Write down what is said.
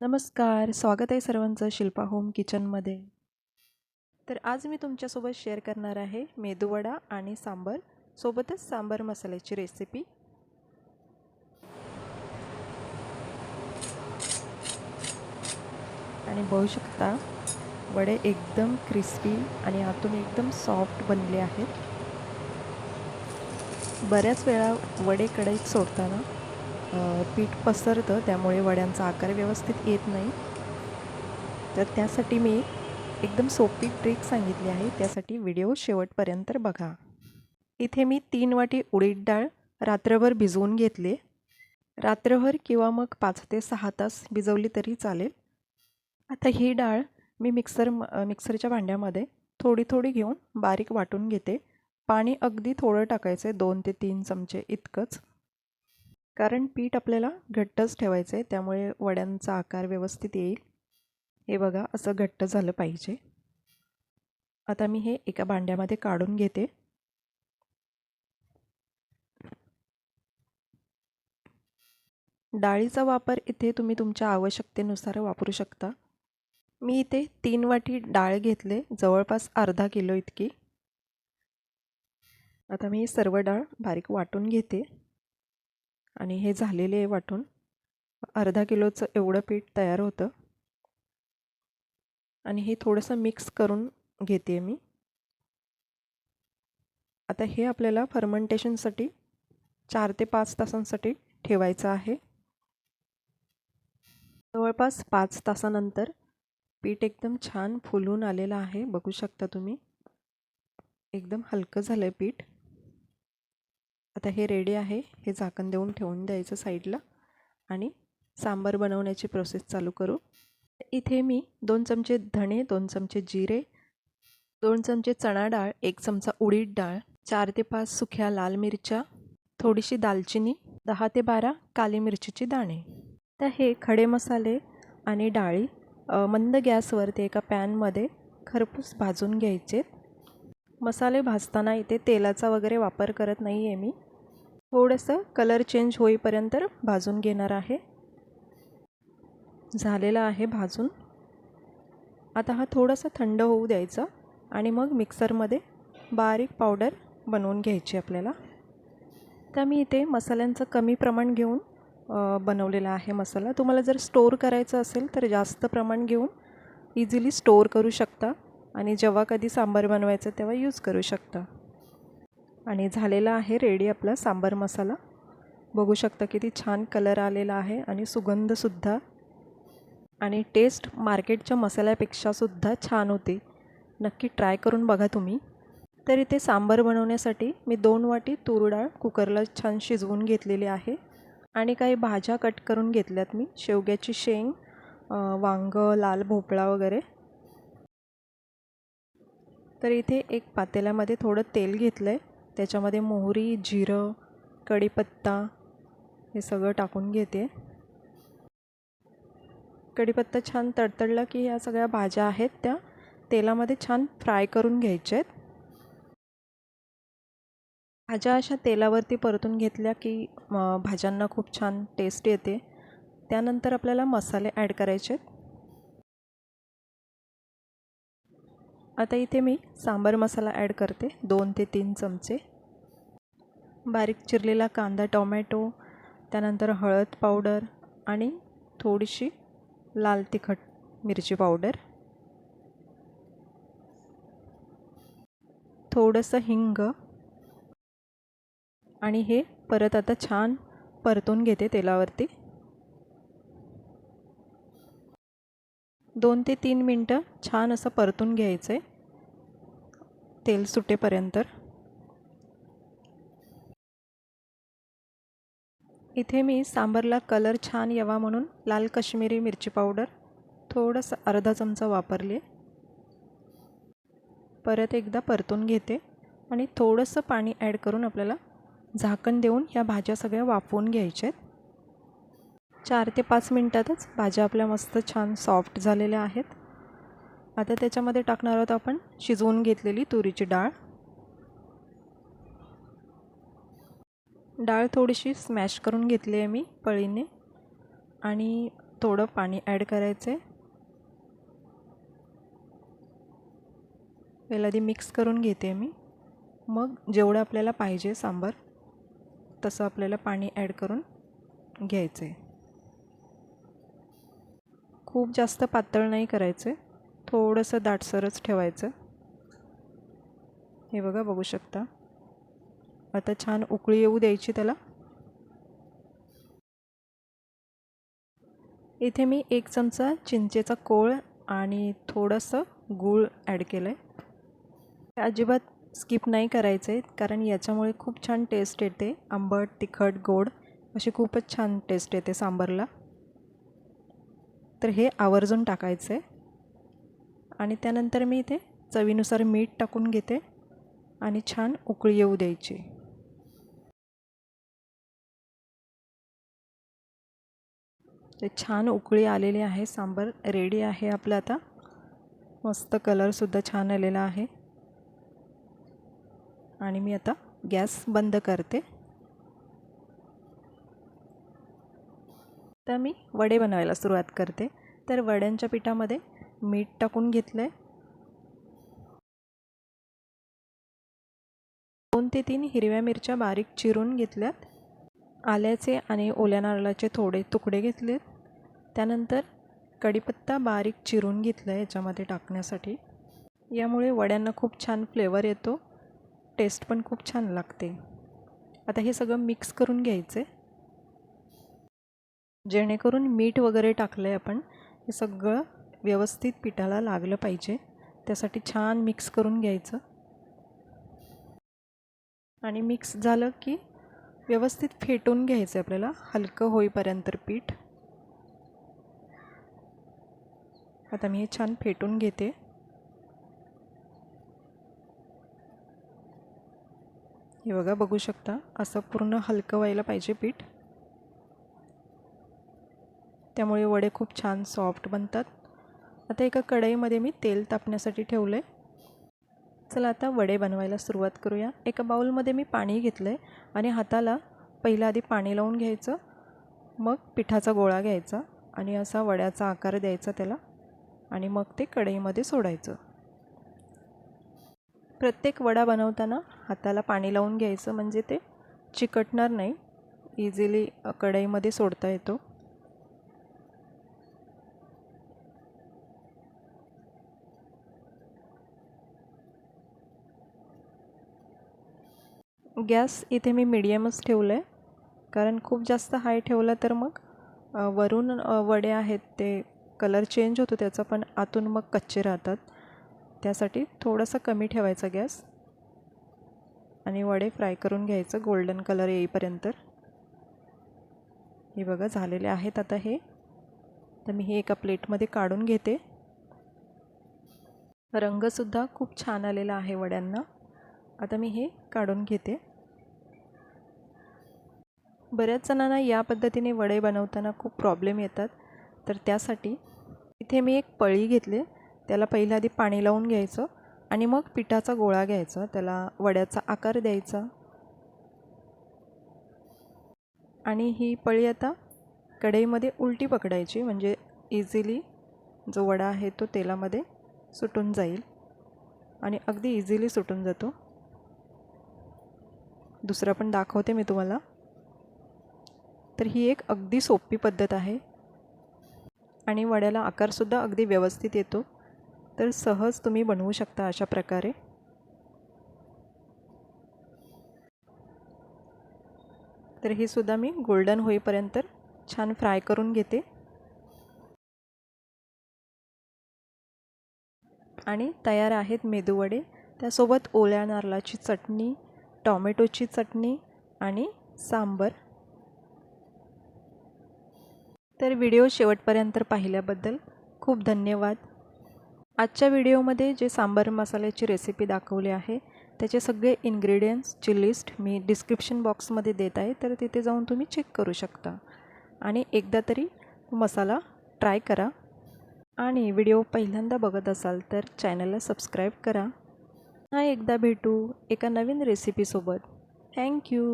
नमस्कार स्वागत आहे सर्वांचं शिल्पा होम किचनमध्ये. तर आज मी तुमच्यासोबत शेअर करणार आहे मेदूवडा आणि सांबर. सोबतच सांबर मसाल्याची रेसिपी आणि बघू शकता वडे एकदम क्रिस्पी आणि आतून एकदम सॉफ्ट बनले आहेत. बऱ्याच वेळा वडे कढईत सोडताना पीठ पसरतं त्यामुळे वड्यांचा आकार व्यवस्थित येत नाही. तर त्यासाठी मी एकदम सोपी ट्रिक सांगितली आहे त्यासाठी व्हिडिओ शेवटपर्यंत बघा. इथे मी तीन वाटी उडीद डाळ रात्रभर भिजवून घेतले. रात्रभर किंवा मग पाच ते सहा तास भिजवली तरी चालेल. आता ही डाळ मी मिक्सर मिक्सरच्या भांड्यामध्ये थोडी थोडी घेऊन बारीक वाटून घेते. पाणी अगदी थोडं टाकायचं आहे दोन ते तीन चमचे इतकंच. कारण पीठ आपल्याला घट्टच ठेवायचं आहे त्यामुळे वड्यांचा आकार व्यवस्थित येईल. हे बघा असं घट्ट झालं पाहिजे. आता मी हे एका भांड्यामध्ये काढून घेते. डाळीचा वापर इथे तुम्ही तुमच्या आवश्यकतेनुसार वापरू शकता. मी इथे तीन वाटी डाळ घेतले जवळपास अर्धा किलो इतकी. आता मी सर्व डाळ बारीक वाटून घेते. आणि हे झालेले आहे वाटून. अर्धा किलोचं एवढं पीठ तयार होतं. आणि हे थोडंसं मिक्स करून घेते मी. आता हे आपल्याला फर्मंटेशनसाठी चार ते पाच तासांसाठी ठेवायचं आहे. जवळपास पाच तासानंतर पीठ एकदम छान फुलून आलेलं आहे. बघू शकता तुम्ही. एकदम हलकं झालं आहे पीठ. आता हे रेडी आहे. हे झाकण देऊन ठेवून द्यायचं साईडला आणि सांबार बनवण्याची प्रोसेस चालू करू. इथे मी दोन चमचे धणे दोन चमचे जिरे दोन चमचे चणा डाळ एक चमचा उडीद डाळ चार ते पाच सुख्या लाल मिरच्या थोडीशी दालचिनी दहा ते बारा काली मिरचीची दाणे. तर हे खडे मसाले आणि डाळी मंद गॅसवरती एका पॅनमध्ये खरपूस भाजून घ्यायचे. मसाले भाजताना इथे तेलाचा वगैरे वापर करत नाही आहे मी. थोडंसं कलर चेंज होईपर्यंत भाजून घेणार आहे. झालेला आहे भाजून. आता हा थोडासा थंड होऊ द्यायचा आणि मग मिक्सरमध्ये बारीक पावडर बनवून घ्यायची आपल्याला. तर मी इथे मसाल्यांचं कमी प्रमाण घेऊन बनवलेला आहे मसाला. तुम्हाला जर स्टोअर करायचं असेल तर जास्त प्रमाण घेऊन इझिली स्टोअर करू शकता आणि जेव्हा कधी सांबार बनवायचं तेव्हा यूज करू शकता. आणि झालेला आहे रेडी आपला सांबार मसाला. बघू शकता किती छान कलर आलेला आहे आणि सुगंधसुद्धा आणि टेस्ट मार्केटच्या मसाल्यापेक्षासुद्धा छान होती. नक्की ट्राय करून बघा तुम्ही. तर इथे सांबार बनवण्यासाठी मी दोन वाटी तूर डाळ कुकरला छान शिजवून घेतलेली आहे. आणि काही भाज्या कट करून घेतल्यात मी. शेवग्याची शेंग वांग लाल भोपळा वगैरे. तर इथे एक पातेल्यामध्ये थोडं तेल घेतलं आहे त्याच्यामध्ये मोहरी जिरं कढीपत्ता हे सगळं टाकून घेते. कढीपत्ता छान तडतडला की ह्या सगळ्या भाज्या आहेत त्या तेलामध्ये छान फ्राय करून घ्यायच्या आहेत भाज्या अशा तेलावरती परतून घेतल्या की भाज्यांना खूप छान टेस्ट येते. त्यानंतर आपल्याला मसाले ॲड करायचे आहेत आता इथे मी सांबार मसाला ॲड करते दोन ते तीन चमचे. बारीक चिरलेला कांदा टोमॅटो त्यानंतर हळद पावडर आणि थोडीशी लाल तिखट मिरची पावडर. थोडंसं हिंग आणि हे परत आता छान परतून घेते तेलावरती. दोन ते तीन मिनटं छान असं परतून घ्यायचं आहे. तेल सुटेपर्यंत. इथे मी सांबरला कलर छान यावा म्हणून लाल कश्मीरी मिरची पावडर थोडंसं अर्धा चमचा वापरले. परत एकदा परतून घेते आणि थोडंसं पाणी ॲड करून आपल्याला झाकण देऊन ह्या भाज्या सगळ्या वाफवून घ्यायच्या आहेत. चार ते पाच मिनटातच भाज्या आपल्या मस्त छान सॉफ्ट झालेल्या आहेत. आता त्याच्यामध्ये टाकणार आहोत आपण शिजवून घेतलेली तुरीची डाळ. डाळ थोडीशी स्मॅश करून घेतली आहे मी पळीने. आणि थोडं पाणी ॲड करायचं आहे पहिला आधी मिक्स करून घेते मी. मग जेवढं आपल्याला पाहिजे सांबार तसं आपल्याला पाणी ॲड करून घ्यायचं आहे खूप जास्त पातळ नाही करायचं. आहे थोडंसं दाटसरच ठेवायचं. हे बघा बघू शकता. आता छान उकळी येऊ द्यायची त्याला. इथे मी एक चमचा चिंचेचा कोळ आणि थोडंसं गूळ ॲड केलं आहे अजिबात स्किप नाही करायचं आहे कारण याच्यामुळे खूप छान टेस्ट येते. आंबट तिखट गोड अशी खूपच छान टेस्ट येते सांबारला. तर हे आवर्जून टाकायचं आहे. आणि त्यानंतर मी इथे चवीनुसार मीठ टाकून घेते आणि छान उकळी येऊ द्यायची. ते छान उकळी आलेली आहे सांबार रेडी आहे आपलं आता. मस्त कलरसुद्धा छान आलेला आहे. आणि मी आता गॅस बंद करते. तर मी वडे बनवायला सुरुवात करते. तर वड्यांच्या पिठामध्ये मीठ टाकून घेतलं आहे दोन ते तीन हिरव्या मिरच्या बारीक चिरून घेतल्यात. आल्याचे आणि ओल्या नारळाचे थोडे तुकडे घेतलेत. त्यानंतर कढीपत्ता बारीक चिरून घेतला आहे याच्यामध्ये टाकण्यासाठी. यामुळे वड्यांना खूप छान फ्लेवर येतो. टेस्ट पण खूप छान लागते. आता हे सगळं मिक्स करून घ्यायचं आहे जेणेकरून मीठ वगैरे टाकलं आहे आपण हे सगळं व्यवस्थित पिठाला लागलं पाहिजे. त्यासाठी छान मिक्स करून घ्यायचं. आणि मिक्स झालं की व्यवस्थित फेटून घ्यायचं आपल्याला हलकं होईपर्यंत पीठ. आता मी हे छान फेटून घेते. हे बघा बघू शकता असं पूर्ण हलकं व्हायला पाहिजे पीठ. त्यामुळे वडे खूप छान सॉफ्ट बनतात. आता एका कढईमध्ये मी तेल तापण्यासाठी ठेवलं आहे चला आता वडे बनवायला सुरुवात करूया. एका बाऊलमध्ये मी पाणी घेतलं आहे आणि हाताला पहिलं आधी पाणी लावून घ्यायचं. मग पिठाचा गोळा घ्यायचा आणि असा वड्याचा आकार द्यायचा त्याला आणि मग ते कढईमध्ये सोडायचं. प्रत्येक वडा बनवताना हाताला पाणी लावून घ्यायचं म्हणजे ते चिकटणार नाही. इझिली कढईमध्ये सोडता येतो. गॅस इथे मी मीडियमच ठेवलं आहे कारण खूप जास्त हाय ठेवलं तर मग वरून वडे आहेत ते कलर चेंज होतो त्याचा पण आतून मग कच्चे राहतात. त्यासाठी थोडंसं कमी ठेवायचा गॅस. आणि वडे फ्राय करून घ्यायचं गोल्डन कलर येईपर्यंत. हे बघा झालेले आहेत आता हे. तर मी हे एका प्लेटमध्ये काढून घेते. रंगसुद्धा खूप छान आलेला आहे वड्यांना. आता मी हे काढून घेते. बऱ्याच जणांना या पद्धतीने वडे बनवताना खूप प्रॉब्लेम येतात. तर त्यासाठी इथे मी एक पळी घेतली. त्याला पहिल्या आधी पाणी लावून घ्यायचं आणि मग पिठाचा गोळा घ्यायचा. त्याला वड्याचा आकार द्यायचा. आणि ही पळी आता कढईमध्ये उलटी पकडायची. म्हणजे इझिली जो वडा आहे तो तेलामध्ये सुटून जाईल. आणि अगदी इझिली सुटून जातो. दुसरा पण दाखवते मी तुम्हाला. तर ही एक अगदी सोपी पद्धत आहे. आणि वड्याला आकारसुद्धा अगदी व्यवस्थित येतो. तर सहज तुम्ही बनवू शकता अशा प्रकारे. तर ही सुद्धा मी गोल्डन होईपर्यंत छान फ्राय करून घेते. आणि तयार आहेत मेदूवडे. त्यासोबत ओल्या नारळाची चटणी टॉमॅटोची चटणी आणि सांबर. तर व्हिडिओ शेवटपर्यंत पाहिल्याबद्दल खूप धन्यवाद. आजच्या व्हिडिओमध्ये जे सांबार मसाल्याची रेसिपी दाखवली आहे त्याचे सगळे इन्ग्रेडियंट्सची लिस्ट मी डिस्क्रिप्शन बॉक्समध्ये देत आहे तर तिथे जाऊन तुम्ही चेक करू शकता. आणि एकदा तरी मसाला ट्राय करा. आणि व्हिडिओ पहिल्यांदा बघत असाल तर चॅनलला सबस्क्राईब करा. हा एकदा भेटू एका नवीन रेसिपीसोबत थँक्यू